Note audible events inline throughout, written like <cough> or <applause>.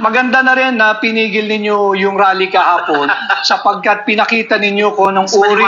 maganda na rin na pinigil ninyo yung rally kahapon <laughs> sapagkat pinakita ninyo anong Mas uri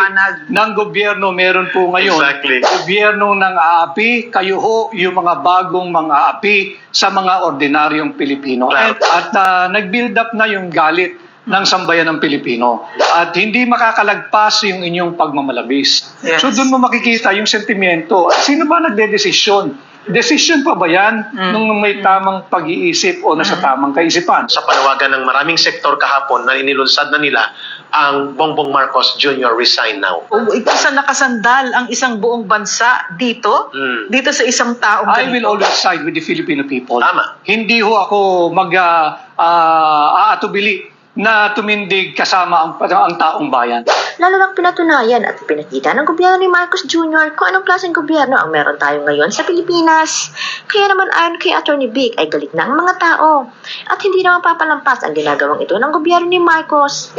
ng gobyerno meron po ngayon. Exactly. Gobyerno ng aapi, kayo ho yung mga bagong mga aapi sa mga ordinaryong Pilipino. And, at ah, nag-build up na yung galit ng sambayan ng Pilipino. At hindi makakalagpas yung inyong pagmamalabis. Yes. So doon mo makikita yung sentimento. Sino ba nagde-desisyon? Desisyon pa ba yan Mm. nung may tamang pag-iisip o nasa tamang kaisipan? Sa panawagan ng maraming sektor kahapon na inilunsad na nila ang Bongbong Marcos Jr. resign now. O, ikaw sa nakasandal ang isang buong bansa dito, Mm. dito sa isang taong I will always side with the Filipino people. Tama. Hindi ho ako mag ah, ah, aatubili na tumindig kasama ang, ang taong bayan. Lalo lang pinatunayan at pinakita ng gobyerno ni Marcos Jr. kung anong klaseng gobyerno ang meron tayo ngayon sa Pilipinas. Kaya naman ayon kay Attorney Vic ay galit na ang mga tao at hindi naman papalampas ang ginagawang ito ng gobyerno ni Marcos.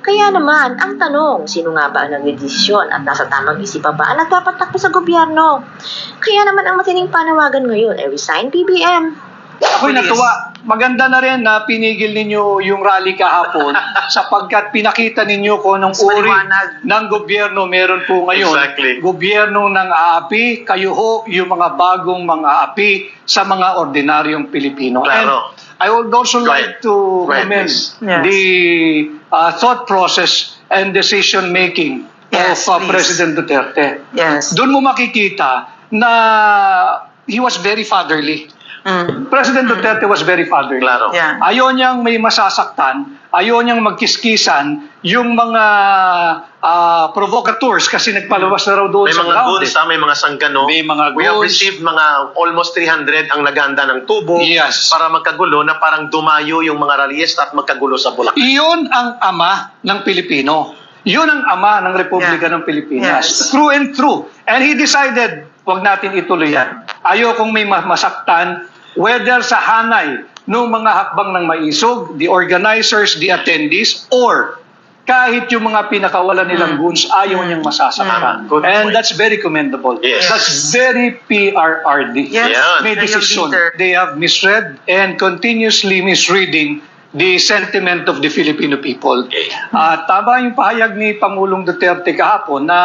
Kaya naman, ang tanong, sino nga ba ang nagdedesisyon at nasa tamang isipan ba ang nagpapatakbo sa gobyerno? Kaya naman ang matining panawagan ngayon ay resign BBM. Ako'y Yes. natuwa. Maganda na rin na pinigil ninyo yung rally kahapon <laughs> sapagkat pinakita ninyo anong Mas uri maliwanag. ng gobyerno meron po ngayon. Exactly. Gobyerno ng aapi, kayo ho yung mga bagong mga aapi sa mga ordinaryong Pilipino. Claro. And I would also Go like ahead. to Go ahead, commend please. Yes. the uh, thought process and decision making Yes, of uh, please. President Duterte. Yes. Doon mo makikita na he was very fatherly. Mm. President Duterte was very fatherly. Klaro. Yeah. Ayaw niyang may masasaktan, ayaw niyang magkiskisan yung mga ah, provocateurs kasi nagpalabas na raw doon May sa mga ground. goods, eh. ha? may mga sanggano. May mga We have goods. received mga almost 300 ang naganda ng tubo Yes. para magkagulo na parang dumayo yung mga rallyista at magkagulo sa Bulacan. Iyon ang ama ng Pilipino. Yun ang ama ng Republika Yeah. ng Pilipinas. Yes. Through and through. And he decided, wag natin ituloy yan. Ayaw kung may ma- masaktan, whether sa hanay ng mga hakbang ng maisog, the organizers, the attendees, or kahit yung mga pinakawalan nilang goons, ayaw niyang masasaktan. Mm. And point. that's very commendable. Yes. That's very PRRD. Yes. Yan. May decision. They have misread and continuously misreading the sentiment of the Filipino people. Okay. Ah, tama yung pahayag ni Pangulong Duterte kahapon na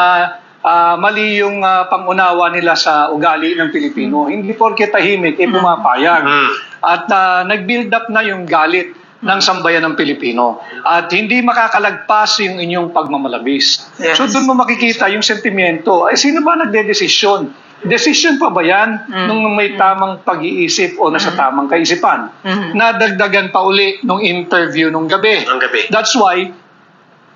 ah, mali yung ah, pangunawa nila sa ugali ng Pilipino. Hindi porke tahimik, eh pumapayag. Mm. At ah, nag-build up na yung galit ng sambayan ng Pilipino. At hindi makakalagpas yung inyong pagmamalabis. Yes. So doon mo makikita yung sentimento. Eh, sino ba nagde-desisyon? Desisyon pa ba yan Mm. nung may tamang pag-iisip o nasa tamang kaisipan? Mhm. Nadagdagan pa uli nung interview nung gabi. Ang gabi. That's why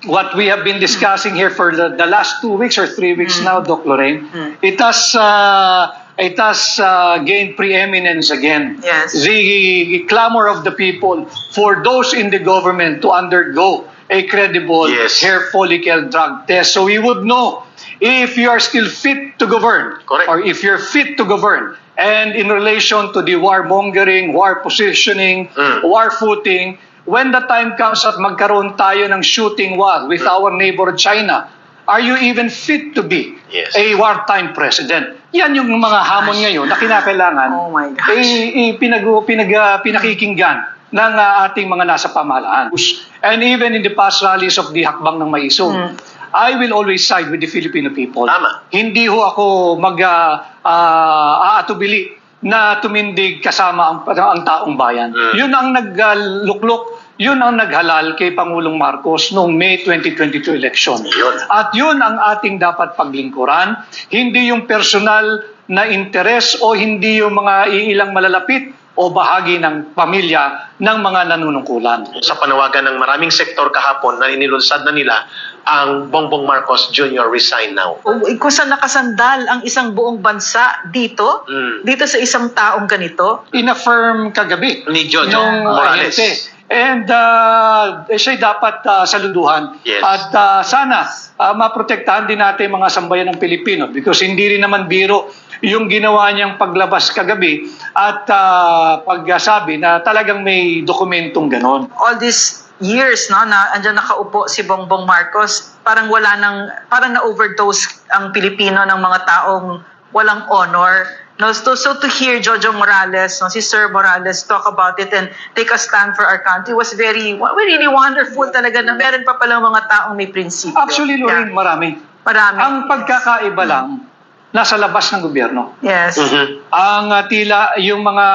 what we have been discussing here for the, the last two weeks or three weeks now, Doc Lorraine, Mm. it has uh, it has uh, gained preeminence again. Yes. The clamor of the people for those in the government to undergo a credible Yes. hair follicle drug test, so we would know if you are still fit to govern, Correct. or if you're fit to govern. And in relation to the warmongering, war positioning, Mm. war footing, when the time comes at magkaroon tayo ng shooting war with our neighbor China, are you even fit to be Yes. a wartime president? Yan yung mga hamon ngayon na kinakailangan Oh my gosh. pinag, pinag, ah, pinakikinggan ng ah, ating mga nasa pamahalaan. And even in the past rallies of the Hakbang ng Maisog, Mm. I will always side with the Filipino people. Tama. Hindi ho ako mag ah, ah, aatubili na tumindig kasama ang, ang taong bayan. Mm. Yun ang nagluklok, yun ang naghalal kay Pangulong Marcos noong May 2022 election. Yun. At yun ang ating dapat paglingkuran, hindi yung personal na interes o hindi yung mga iilang malalapit o bahagi ng pamilya ng mga nanunungkulan. Sa panawagan ng maraming sektor kahapon na inilunsad na nila ang Bongbong Marcos Jr. resign now. O, ikaw sa nakasandal ang isang buong bansa dito, Mm. dito sa isang taong ganito. In-affirm kagabi Ni Jojo Morales. ahente. And uh, siya'y dapat uh, saluduhan. Yes. At uh, sana uh, maprotektahan din natin mga sambayan ng Pilipino because hindi rin naman biro yung ginawa niyang paglabas kagabi at uh, pagsabi na talagang may dokumentong ganon. all these years no na andyan nakaupo si Bongbong Marcos parang wala nang parang na overdose ang Pilipino ng mga taong walang honor. No, so, so to hear Jojo Morales, no, si Sir Morales talk about it and take a stand for our country was very, really wonderful talaga na meron pa palang mga taong may prinsipyo. Actually, Lorraine, Yeah. marami. Marami. Ang pagkakaiba lang, nasa labas ng gobyerno. Yes. Mhm. Ang uh, tila, yung mga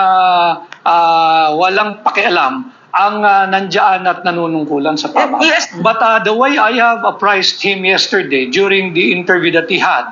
ah, walang pakialam, ang uh, nandiyan at nanunungkulan sa pamahalaan. Yes. But uh, the way I have apprised him yesterday during the interview that he had,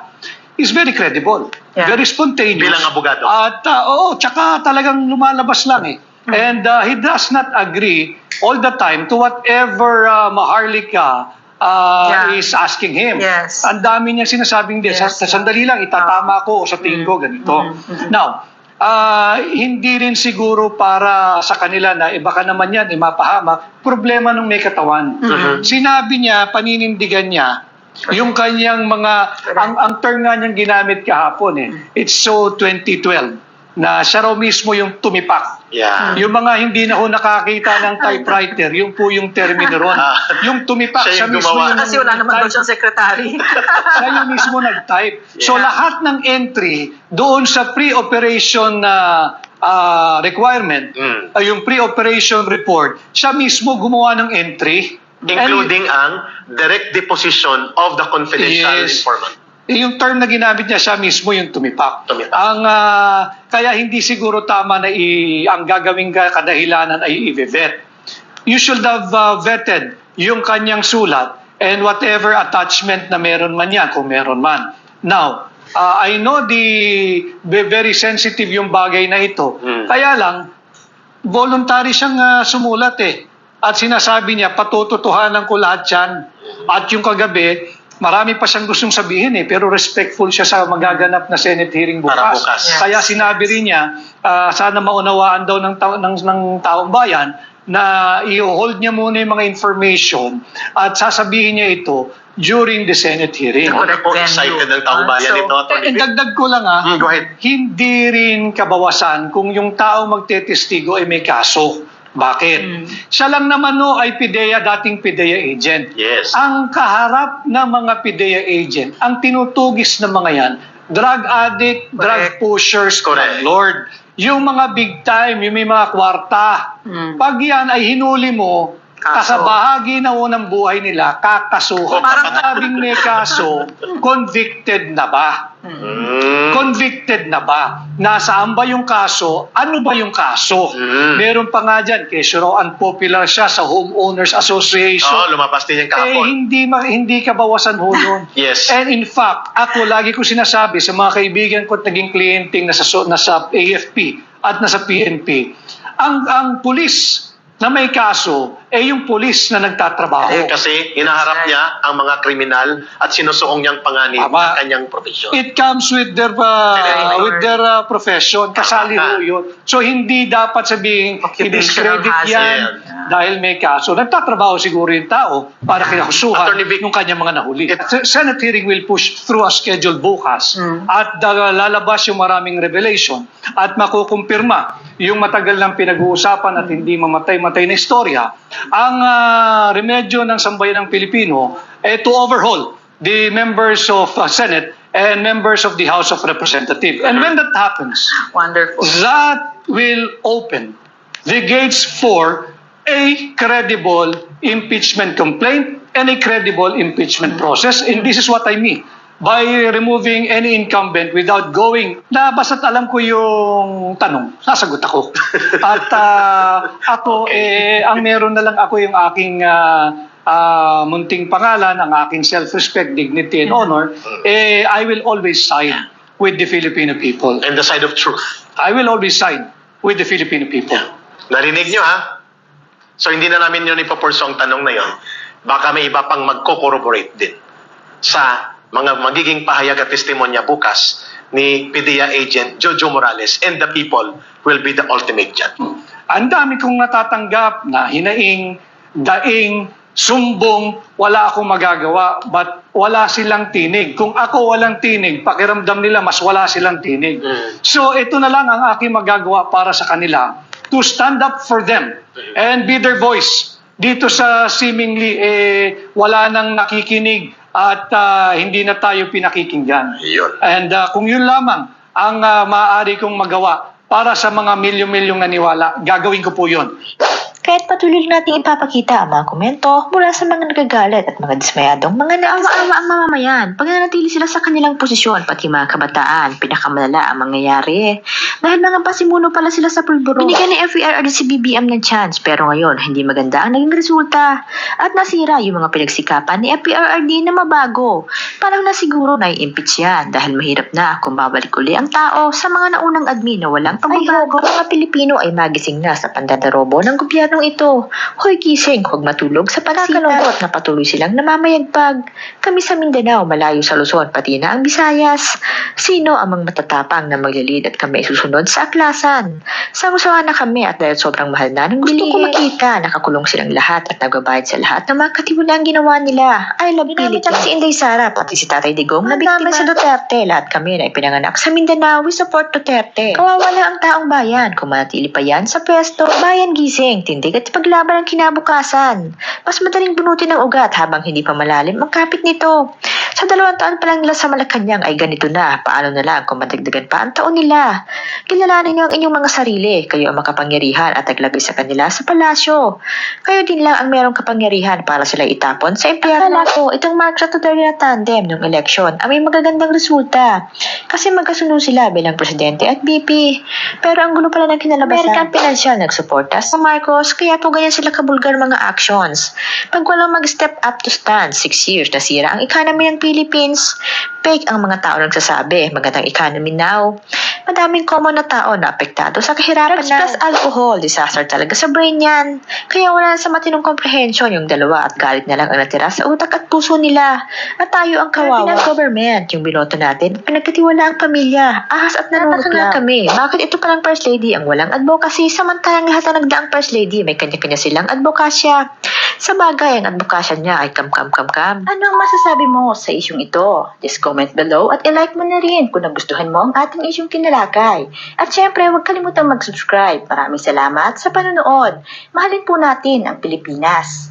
is very credible. Yeah. Very spontaneous. Bilang abogado. At uh, oo, tsaka talagang lumalabas lang eh. And uh, he does not agree all the time to whatever uh, Maharlika uh, Yeah. is asking him. Yes. Ang dami niyang sinasabing din. Yes. Sa, sandali lang, itatama ko o sa tingin ko ganito. Mm. Now, ah, hindi rin siguro para sa kanila na eh, baka naman yan, eh, mapahamak, problema ng may katawan. Mhm. Sinabi niya, paninindigan niya, yung kanyang mga, ang, ang term nga niyang ginamit kahapon eh, it's so 2012, na siya raw mismo yung tumipak. Yeah. Yung mga hindi na ho nakakita ng typewriter, yung po yung termino ron. Ah. <laughs> yung tumipak, Siya siya, yung mismo gumawa. yung Kasi wala naman daw siyang secretary. <laughs> siya yung mismo nag-type. So Yeah. lahat ng entry doon sa pre-operation na ah, requirement, Mm. ah, yung pre-operation report, siya mismo gumawa ng entry. Including ang direct deposition of the confidential Yes. informant. Eh, yung term na ginamit niya, siya mismo yung tumipak. Tumipak. Ang, ah, kaya hindi siguro tama na i, ang gagawing ka- kadahilanan ay i-vet. You should have ah, vetted yung kanyang sulat and whatever attachment na meron man yan, kung meron man. Now, ah, I know the very sensitive yung bagay na ito. Mm. Kaya lang, voluntary siyang ah, sumulat eh. At sinasabi niya, patututuhanan ko lahat yan. At yung kagabi, marami pa siyang gustong sabihin eh, pero respectful siya sa magaganap na Senate hearing bukas. Bukas. Yes. Kaya sinabi rin niya, ah, sana maunawaan daw ng, tao, ng, ng taong bayan na i-hold niya muna yung mga information at sasabihin niya ito during the Senate hearing. Ako po, excited ang taong bayan So, nito. Atty. Eh, dagdag ko lang ah, Mm, go ahead. hindi rin kabawasan kung yung tao magtetestigo ay may kaso. Bakit? Mm. Siya lang naman no ay PIDEA, dating PIDEA agent. Yes. Ang kaharap ng mga PIDEA agent, ang tinutugis ng mga yan, drug addict, drug Correct. pushers, Correct. lord. Yung mga big time, yung may mga kwarta. Mm. Pag yan ay hinuli mo, Kaso. kasabahagi na unang buhay nila, kakasuhan. Parang- Parang sabing may kaso, <laughs> convicted na ba? Mm. Convicted na ba? Nasaan ba yung kaso? Ano ba yung kaso? Mm. Meron pa nga dyan, kesyo raw unpopular siya sa Homeowners Association. Oo, lumabas din yung eh, kahapon. hindi, ma- hindi kabawasan ho yun. <laughs> Yes. And in fact, ako lagi ko sinasabi sa mga kaibigan ko at naging klienting nasa, so- nasa AFP at nasa PNP, ang, ang pulis na may kaso, eh yung pulis na nagtatrabaho. Eh, kasi hinaharap niya ang mga kriminal at sinusuong niyang panganib Tama. ng kanyang profesyon. It comes with their uh, with their uh, profession. Kasali ho yun. So hindi dapat sabihin i-discredit yan Yeah. Dahil may kaso. Nagtatrabaho siguro yung tao para kinakusuhan yung kanyang mga nahuli. The Senate hearing will push through a schedule bukas Mm. at uh, lalabas yung maraming revelation at makukumpirma yung matagal ng pinag-uusapan at hindi mamatay-matay na istorya ang ah, remedyo ng sambayan ng Pilipino eh, to overhaul the members of uh, Senate and members of the House of Representatives. And when that happens, Wonderful. that will open the gates for a credible impeachment complaint and a credible impeachment process. And this is what I mean by removing any incumbent without going na basta't alam ko yung tanong, sasagot ako. <laughs> At ah, ako, eh, ang meron na lang ako yung aking ah, ah, munting pangalan, ang aking self-respect, dignity, and honor, eh, I will always side with the Filipino people. And the side of truth. I will always side with the Filipino people. Narinig nyo ha? So hindi na namin yun ipapurso ang tanong na yun. Baka may iba pang magko-corroborate din sa mga magiging pahayag at testimonya bukas ni PDEA agent Jojo Morales and the people will be the ultimate judge. Ang dami kong natatanggap na hinaing, daing, sumbong, wala akong magagawa, but wala silang tinig. Kung ako walang tinig, pakiramdam nila mas wala silang tinig. Mm. So ito na lang ang aking magagawa para sa kanila to stand up for them and be their voice dito sa seemingly eh, wala nang nakikinig at ah, hindi na tayo pinakikinggan. Yun. And ah, kung yun lamang ang ah, maaari kong magawa para sa mga milyon-milyong naniwala, gagawin ko po yun. Kahit patuloy nating ipapakita ang mga komento mula sa mga nagagalit at mga dismayadong mga naawa-awa ang mamamayan. Pag nanatili sila sa kanilang posisyon, pati mga kabataan, pinakamalala ang mangyayari. Dahil mga pasimuno pala sila sa pulburo. Binigyan ni FERRD si BBM ng chance, pero ngayon, hindi maganda ang naging resulta. At nasira yung mga pinagsikapan ni FERRD na mabago. Parang na siguro na impeach yan dahil mahirap na kung babalik uli ang tao sa mga naunang admin na walang pagbabago. Ang mga Pilipino ay magising na sa pandadarobo ng gobyernong ito. Hoy gising, huwag matulog sa pagkakalungkot na patuloy silang namamayagpag. Kami sa Mindanao, malayo sa Luzon, pati na ang Visayas. Sino ang mga matatapang na maglilid at kami susunod sa aklasan? Sangusawa na kami at dahil sobrang mahal na ng gusto ko makita, nakakulong silang lahat at nagbabayad sa lahat ng mga katiwalang ginawa nila. I love Philippines. si Inday Sara, pati si Tatay Digong na biktima sa Duterte. Lahat kami na ipinanganak sa Mindanao, we support Duterte. Kawawa lang ang taong bayan. Kung manatili pa yan sa pwesto, bayan gising, tindig at paglaban ang kinabukasan. Mas madaling bunutin ang ugat habang hindi pa malalim ang kapit nito. Sa dalawang taon pa lang nila sa Malacanang ay ganito na. Paano na lang kung madagdagan pa ang taon nila? Kilalanin niyo ang inyong mga sarili. Kayo ang makapangyarihan at naglagay sa kanila sa palasyo. Kayo din lang ang merong kapangyarihan para sila itapon sa impyerno. Akala ko, itong at Duterte na tandem ng eleksyon ay may magagandang resulta. Kasi magkasunod sila bilang presidente at VP. Pero ang gulo pala ng kinalabasan. American Financial nagsuporta sa Marcos, kaya po ganyan sila kabulgar mga actions. Pag walang mag-step up to stand, six years nasira ang economy ng Philippines. Fake ang mga tao nagsasabi, magandang economy now. Madaming common na tao na apektado sa kahirapan na. Plus alcohol, disaster talaga sa brain yan. Kaya wala sa matinong comprehension yung dalawa at galit na lang ang natira sa utak at puso nila. At tayo ang kawawa. ng government, yung binoto natin, pinagkatiwala ang pamilya, ahas at nanunod lang. kami. Bakit ito palang first lady ang walang advocacy samantalang lahat ng nagdaang first lady may kanya-kanya silang advokasya. Sa bagay, ang advokasya niya ay kam-kam-kam-kam. Ano ang masasabi mo sa isyong ito? Just comment below at ilike mo na rin kung nagustuhan mo ang ating isyong kinalakay. At syempre, huwag kalimutang mag-subscribe. Maraming salamat sa panonood. Mahalin po natin ang Pilipinas.